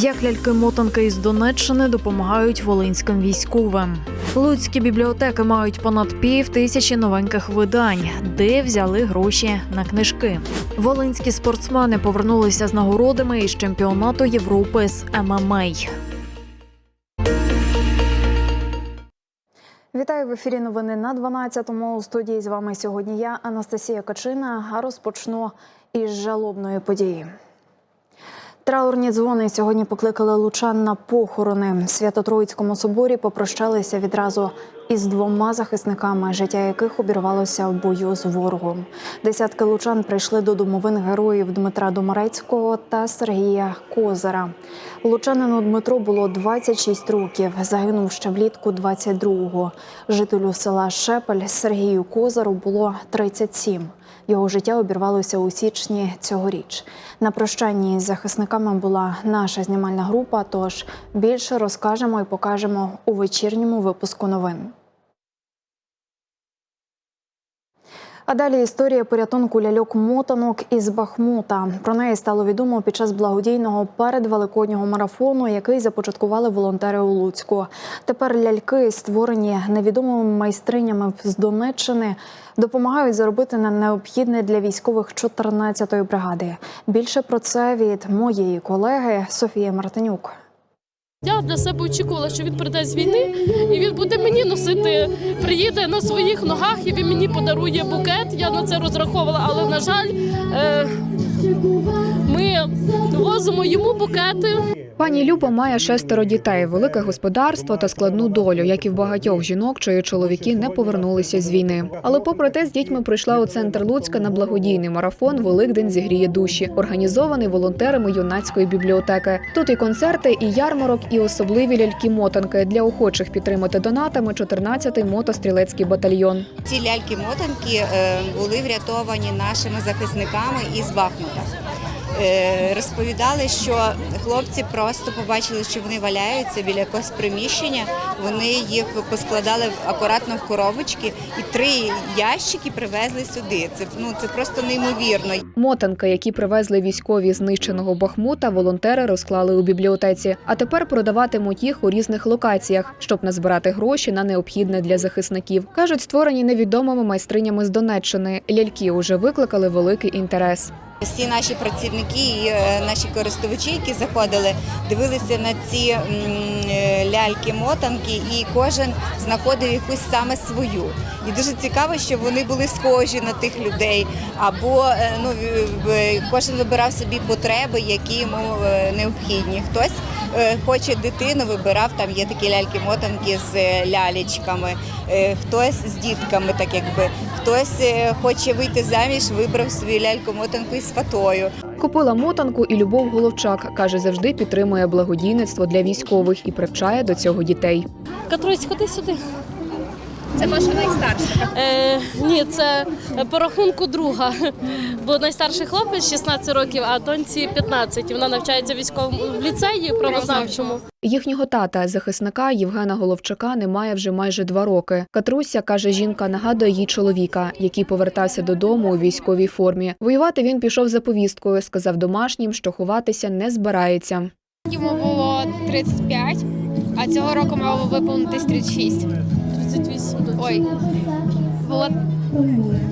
Як ляльки-мотанки із Донеччини допомагають волинським військовим. Луцькі бібліотеки мають понад пів тисячі новеньких видань, де взяли гроші на книжки. Волинські спортсмени повернулися з нагородами із чемпіонату Європи з ММА. Вітаю в ефірі. Новини на 12-му. У студії з вами сьогодні я, Анастасія Качина. А розпочну із жалобної події. Траурні дзвони сьогодні покликали лучан на похорони. Свято-Троїцькому соборі попрощалися відразу із двома захисниками, життя яких обірвалося в бою з ворогом. Десятки лучан прийшли до домовин героїв Дмитра Домарецького та Сергія Козара. Лучанину Дмитро було 26 років. Загинув ще влітку 22-го. Жителю села Шепель Сергію Козару було 37. Його життя обірвалося у січні цьогоріч. На прощанні з захисниками була наша знімальна група. Тож більше розкажемо і покажемо у вечірньому випуску новин. А далі історія порятунку ляльок-мотанок із Бахмута. Про неї стало відомо під час благодійного передвеликоднього марафону, який започаткували волонтери у Луцьку. Тепер ляльки, створені невідомими майстринями з Донеччини, допомагають заробити на необхідне для військових 14-ї бригади. Більше про це від моєї колеги Софії Мартинюк. Я для себе очікувала, що він прийде з війни і він буде мені носити, приїде на своїх ногах і він мені подарує букет. Я на це розраховувала, але на жаль, е, ми возимо йому букети. Пані Люба має шестеро дітей, велике господарство та складну долю, як і в багатьох жінок, чиї чоловіки не повернулися з війни. Але попри те, з дітьми прийшла у центр Луцька на благодійний марафон Великдень зігріє душі, організований волонтерами юнацької бібліотеки. Тут і концерти, і ярмарок, і особливі ляльки-мотанки для охочих підтримати донатами 14-й мотострілецький батальйон. Ці ляльки-мотанки е, були врятовані нашими захисниками із Бахмута. Е, Розповідали, що хлопці просто побачили, що вони валяються біля якогось приміщення. Вони їх поскладали акуратно в коробочки і три ящики привезли сюди. Це ну це просто неймовірно. Мотанки, які привезли військові знищеного Бахмута, волонтери розклали у бібліотеці. А тепер продаватимуть їх у різних локаціях, щоб назбирати гроші на необхідне для захисників. кажуть, створені невідомими майстринями з Донеччини. Ляльки уже викликали великий інтерес. Всі наші працівники і е, наші користувачі, які заходили, дивилися на ці ляльки-мотанки, і кожен знаходив якусь саме свою. І дуже цікаво, що вони були схожі на тих людей, або е, ну, кожен вибирав собі потреби, які йому е, необхідні. Хтось е, хоче дитину, вибирав, там є такі ляльки-мотанки з е, лялечками, е, хтось з дітками, так якби, хтось е, хоче вийти заміж, вибрав собі ляльку-мотанку із фатою. Купила мотанку і Любов Головчак каже, завжди підтримує благодійництво для військових і привчає до цього дітей. Катрусь, ходи сюди. Це ваша найстарша? Е, ні, це по рахунку друга. Бо найстарший хлопець 16 років, а доньці 15. Вона навчається військовому в ліцеї правознавчому. Їхнього тата, захисника Євгена Головчака, немає вже майже два роки. Катруся каже, жінка нагадує їй чоловіка, який повертався додому у військовій формі. Воювати він пішов за повісткою. Сказав домашнім, що ховатися не збирається. Йому було 35, а цього року мало виповнитись 36. 38 до Ой, було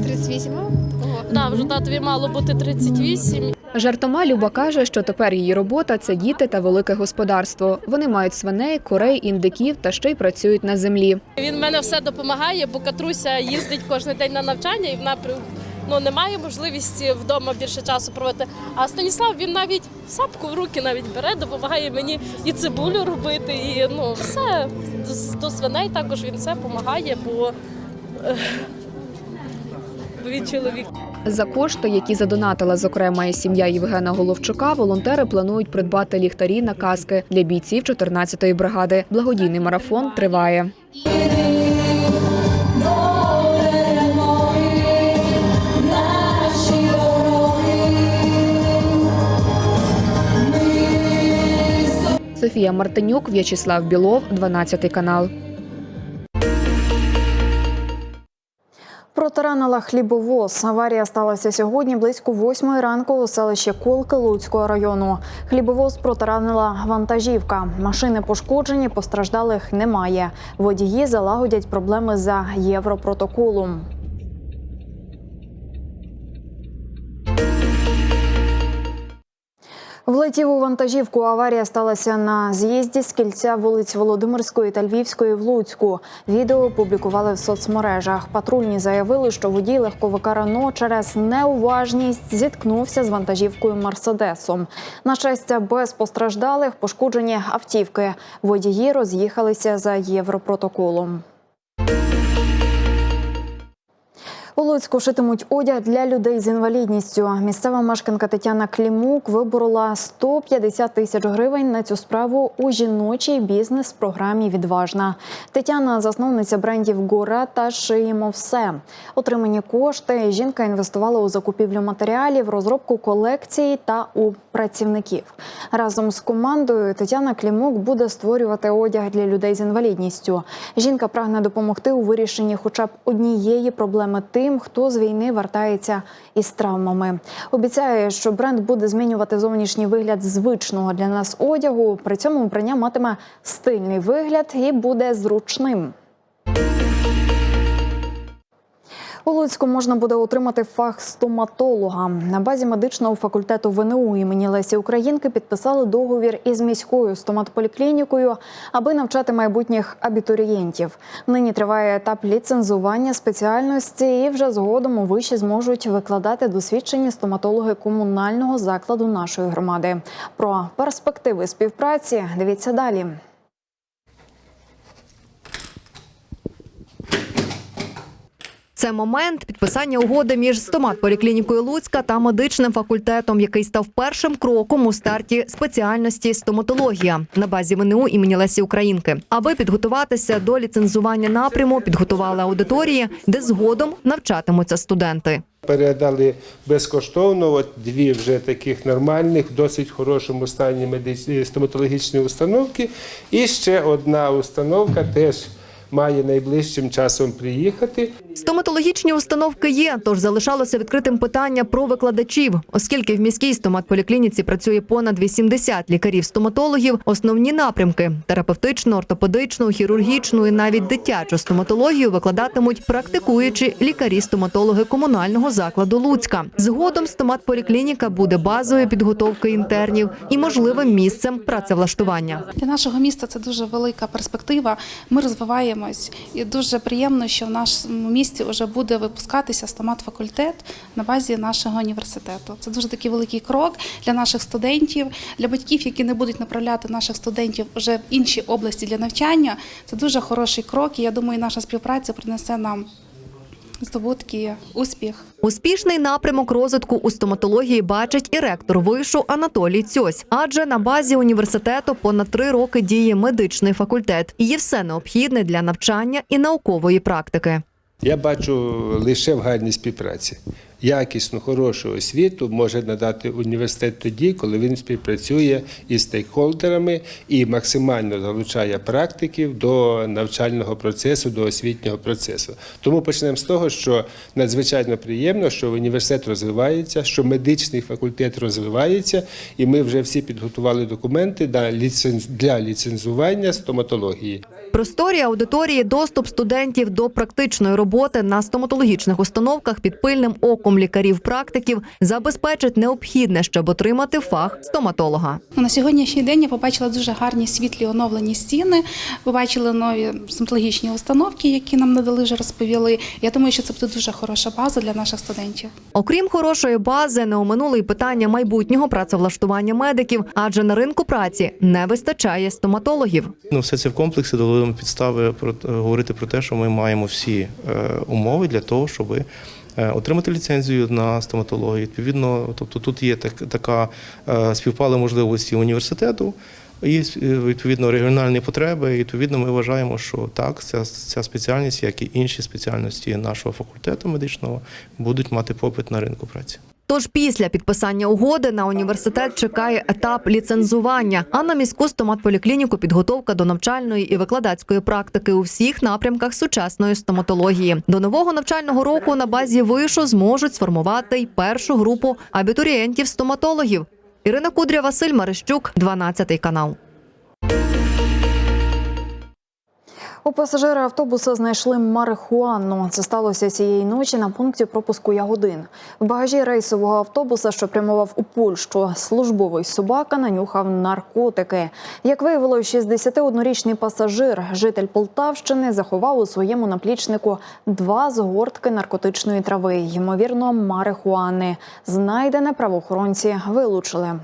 38? Ого. Да, вже татові мало бути 38. Жартома Люба каже, що тепер її робота це діти та велике господарство. Вони мають свиней, курей, індиків та ще й працюють на землі. Він в мене все допомагає, бо Катруся їздить кожен день на навчання і вона ну, не має можливості вдома більше часу проводити. А Станіслав він навіть сапку в руки навіть бере, допомагає мені і цибулю робити, і ну все до, свиней також він все допомагає, бо, е, він чоловік. За кошти, які задонатила зокрема і сім'я Євгена Головчука, волонтери планують придбати ліхтарі на каски для бійців 14-ї бригади. Благодійний марафон триває. Софія Мартинюк, В'ячеслав Білов, 12 канал. Протаранила хлібовоз. Аварія сталася сьогодні близько восьмої ранку у селищі Колки Луцького району. Хлібовоз протаранила вантажівка. Машини пошкоджені, постраждалих немає. Водії залагодять проблеми за європротоколом. Влетів у вантажівку. Аварія сталася на з'їзді з кільця вулиць Володимирської та Львівської в Луцьку. Відео опублікували в соцмережах. Патрульні заявили, що водій легковика Рено через неуважність зіткнувся з вантажівкою Мерседесом. На щастя, без постраждалих пошкоджені автівки. Водії роз'їхалися за європротоколом. У Луцьку шитимуть одяг для людей з інвалідністю. Місцева мешканка Тетяна Клімук виборола 150 тисяч гривень на цю справу у жіночій бізнес-програмі Відважна. Тетяна засновниця брендів Гора та Шиємо все. Отримані кошти жінка інвестувала у закупівлю матеріалів, розробку колекції та у працівників. Разом з командою Тетяна Клімук буде створювати одяг для людей з інвалідністю. Жінка прагне допомогти у вирішенні хоча б однієї проблеми тим, хто з війни вертається із травмами. Обіцяє, що бренд буде змінювати зовнішній вигляд звичного для нас одягу. При цьому вбрання матиме стильний вигляд і буде зручним. У Луцьку можна буде отримати фах стоматолога. На базі медичного факультету ВНУ імені Лесі Українки підписали договір із міською стоматполіклінікою, аби навчати майбутніх абітурієнтів. Нині триває етап ліцензування спеціальності, і вже згодом у виші зможуть викладати досвідчені стоматологи комунального закладу нашої громади. Про перспективи співпраці дивіться далі. Це момент підписання угоди між стоматполіклінікою Луцька та медичним факультетом, який став першим кроком у старті спеціальності стоматологія на базі ВНУ імені Лесі Українки. Аби підготуватися до ліцензування напряму, підготували аудиторії, де згодом навчатимуться студенти. Передали безкоштовно от дві вже таких нормальних, досить хорошому стані медиці... стоматологічні установки. І ще одна установка теж має найближчим часом приїхати. Стоматологічні установки є, тож залишалося відкритим питання про викладачів, оскільки в міській стоматполіклініці працює понад 80 лікарів-стоматологів. Основні напрямки терапевтичну, ортопедичну, хірургічну і навіть дитячу стоматологію викладатимуть практикуючі лікарі-стоматологи комунального закладу Луцька. Згодом стоматполіклініка буде базою підготовки інтернів і можливим місцем працевлаштування. Для нашого міста це дуже велика перспектива. Ми розвиваємось, і дуже приємно, що в нашому місті вже буде випускатися стомат-факультет на базі нашого університету. Це дуже такий великий крок для наших студентів, для батьків, які не будуть направляти наших студентів вже в інші області для навчання. Це дуже хороший крок. І я думаю, наша співпраця принесе нам здобутки, успіх. Успішний напрямок розвитку у стоматології бачить і ректор вишу Анатолій Цьось. Адже на базі університету понад три роки діє медичний факультет і є все необхідне для навчання і наукової практики. Я бачу лише в гарній співпраці. Якісну, хорошу освіту може надати університет тоді, коли він співпрацює із стейкхолдерами і максимально залучає практиків до навчального процесу, до освітнього процесу. Тому почнемо з того, що надзвичайно приємно, що університет розвивається, що медичний факультет розвивається, і ми вже всі підготували документи для ліцензування стоматології. Просторі аудиторії, доступ студентів до практичної роботи на стоматологічних установках під пильним оком лікарів-практиків забезпечить необхідне, щоб отримати фах стоматолога. На сьогоднішній день я побачила дуже гарні світлі оновлені стіни. Побачили нові стоматологічні установки, які нам надали вже розповіли. Я думаю, що це буде дуже хороша база для наших студентів. Окрім хорошої бази, не оминули й питання майбутнього працевлаштування медиків, адже на ринку праці не вистачає стоматологів. Ну, все це в комплексі дало нам підстави про говорити про те, що ми маємо всі е, умови для того, щоб е, отримати ліцензію на стоматологію. Відповідно, тобто тут є так, така е, співпали можливості університету. І відповідно регіональні потреби. І відповідно, ми вважаємо, що так, ця, ця спеціальність, як і інші спеціальності нашого факультету медичного, будуть мати попит на ринку праці. Тож після підписання угоди на університет чекає етап ліцензування, а на міську стоматполіклініку підготовка до навчальної і викладацької практики у всіх напрямках сучасної стоматології. До нового навчального року на базі вишу зможуть сформувати й першу групу абітурієнтів-стоматологів. Ірина Кудря, Василь Марищук, 12 канал. У пасажира автобуса знайшли марихуану. Це сталося цієї ночі на пункті пропуску Ягодин. В багажі рейсового автобуса, що прямував у Польщу, службовий собака нанюхав наркотики. Як виявилося, 61-річний пасажир, житель Полтавщини, заховав у своєму наплічнику два згортки наркотичної трави, ймовірно, марихуани. Знайдене правоохоронці вилучили.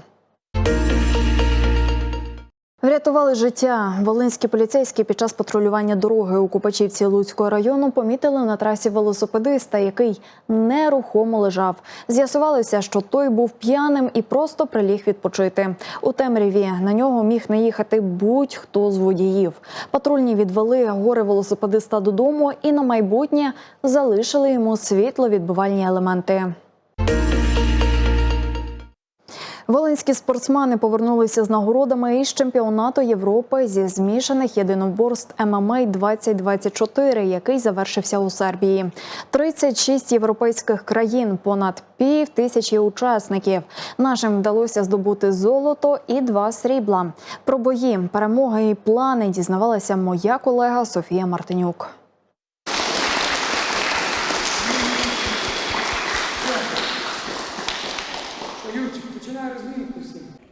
Врятували життя. Волинські поліцейські під час патрулювання дороги у Купачівці Луцького району помітили на трасі велосипедиста, який нерухомо лежав. З'ясувалося, що той був п'яним і просто приліг відпочити. У темряві на нього міг наїхати будь-хто з водіїв. Патрульні відвели гори велосипедиста додому і на майбутнє залишили йому світловідбивальні елементи. Волинські спортсмени повернулися з нагородами із чемпіонату Європи зі змішаних єдиноборств ММА 2024, який завершився у Сербії. 36 європейських країн, понад пів тисячі учасників. Нашим вдалося здобути золото і два срібла. Про бої, перемоги і плани дізнавалася моя колега Софія Мартинюк.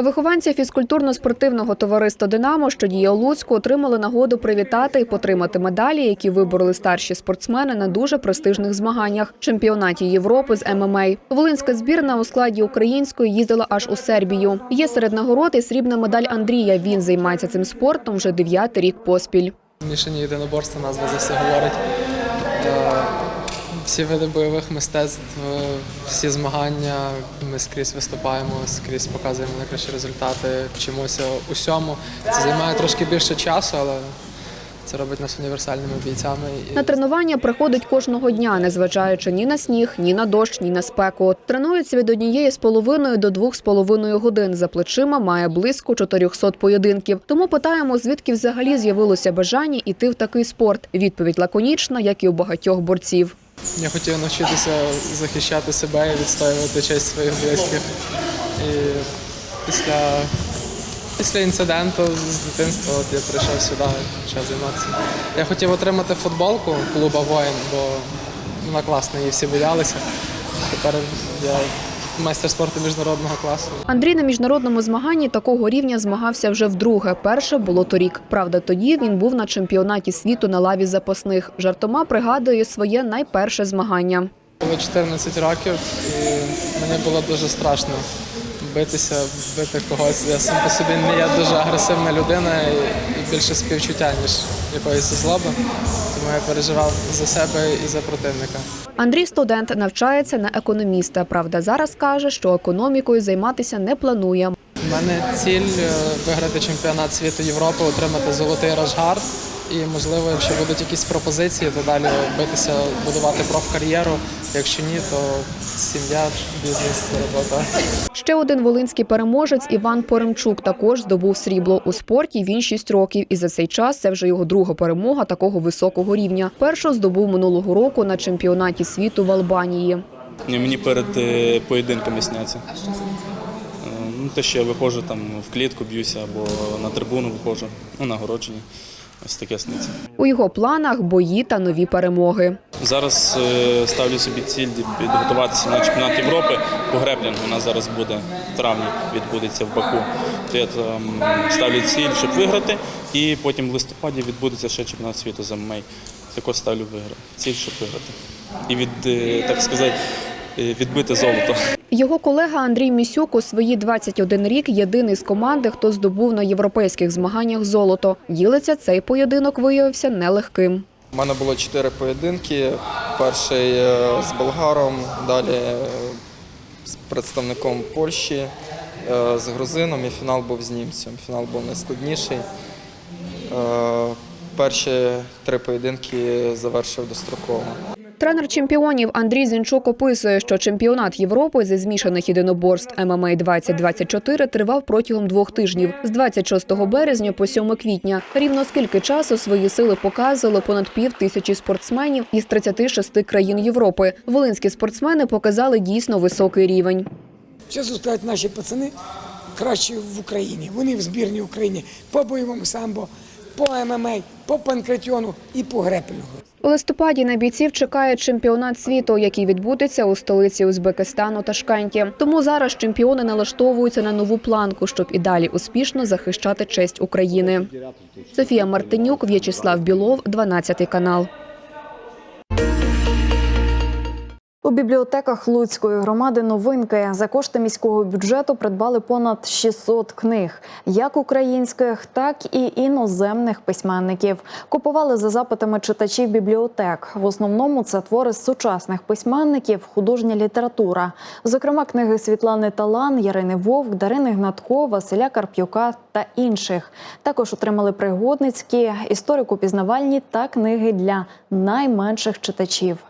Вихованці фізкультурно-спортивного товариства Динамо, що діє у Луцьку, отримали нагоду привітати і потримати медалі, які вибороли старші спортсмени на дуже престижних змаганнях чемпіонаті Європи з ММА. Волинська збірна у складі української їздила аж у Сербію. Є серед нагород і срібна медаль Андрія. Він займається цим спортом вже дев'ятий рік поспіль. Мішані єдиноборства назва за все говорить. Всі види бойових мистецтв, всі змагання, ми скрізь виступаємо, скрізь показуємо найкращі результати, вчимося усьому. Це займає трошки більше часу, але це робить нас універсальними бійцями. На тренування приходить кожного дня, незважаючи ні на сніг, ні на дощ, ні на спеку. Тренується від однієї з половиною до двох з половиною годин. За плечима має близько 400 поєдинків. Тому питаємо, звідки взагалі з'явилося бажання йти в такий спорт. Відповідь лаконічна, як і у багатьох борців. Я хотів навчитися захищати себе і відстоювати честь своїх близьких. І після, після інциденту з дитинства от я прийшов сюди, почав займатися. Я хотів отримати футболку клуба воїн, бо вона класна, її всі боялися. Тепер я майстер спорту міжнародного класу. Андрій на міжнародному змаганні такого рівня змагався вже вдруге. Перше було торік. Правда, тоді він був на чемпіонаті світу на лаві запасних. Жартома пригадує своє найперше змагання. Було 14 років, і мені було дуже страшно битися, бити когось. Я сам по собі не є дуже агресивна людина і, і більше співчуття, ніж якоїсь злоби. Тому я переживав за себе і за противника. Андрій студент навчається на економіста. Правда, зараз каже, що економікою займатися не планує. У мене ціль е, виграти чемпіонат світу Європи, отримати золотий рашгард. І можливо, якщо будуть якісь пропозиції, то далі битися, будувати профкар'єру. Якщо ні, то сім'я, бізнес, робота. Ще один волинський переможець Іван Поремчук також здобув срібло у спорті. Він 6 років, і за цей час це вже його друга перемога такого високого рівня. Першу здобув минулого року на чемпіонаті світу в Албанії. Мені перед е, поєдинками сняться. Е, Ну, те, що я виходжу там в клітку, б'юся або на трибуну виходжу, ну, нагороджені. Ось таке сниться. У його планах бої та нові перемоги. Зараз е, ставлю собі ціль підготуватися на чемпіонат Європи по греплінгу. У нас зараз буде в травні, відбудеться в Баку. То я там ставлю ціль, щоб виграти, і потім в листопаді відбудеться ще чемпіонат світу з ММА. Також ставлю виграти. Ціль, щоб виграти. І від, е, так сказати, відбити золото. Його колега Андрій Місюк у свої 21 рік єдиний з команди, хто здобув на європейських змаганнях золото. Ділиться, цей поєдинок виявився нелегким. У мене було чотири поєдинки. Перший е, з болгаром, далі е, з представником Польщі, е, з грузином і фінал був з німцем. Фінал був найскладніший. Перші три поєдинки завершив достроково. Тренер чемпіонів Андрій Зінчук описує, що чемпіонат Європи зі змішаних єдиноборств ММА 2024 тривав протягом двох тижнів з 26 березня по 7 квітня. Рівно скільки часу свої сили показували понад пів тисячі спортсменів із 36 країн Європи. Волинські спортсмени показали дійсно високий рівень. Чесно сказати, наші пацани кращі в Україні. Вони в збірній Україні по бойовому самбо, по ММА, по панкратіону і по греплінгу. У листопаді на бійців чекає чемпіонат світу, який відбудеться у столиці Узбекистану Ташкенті. Тому зараз чемпіони налаштовуються на нову планку, щоб і далі успішно захищати честь України. Софія Мартинюк, В'ячеслав Білов, 12 канал. У бібліотеках Луцької громади новинки за кошти міського бюджету придбали понад 600 книг, як українських, так і іноземних письменників. Купували за запитами читачів бібліотек. В основному це твори сучасних письменників, художня література, зокрема книги Світлани Талан, Ярини Вовк, Дарини Гнатко, Василя Карп'юка та інших. Також отримали пригодницькі, історико-пізнавальні та книги для найменших читачів.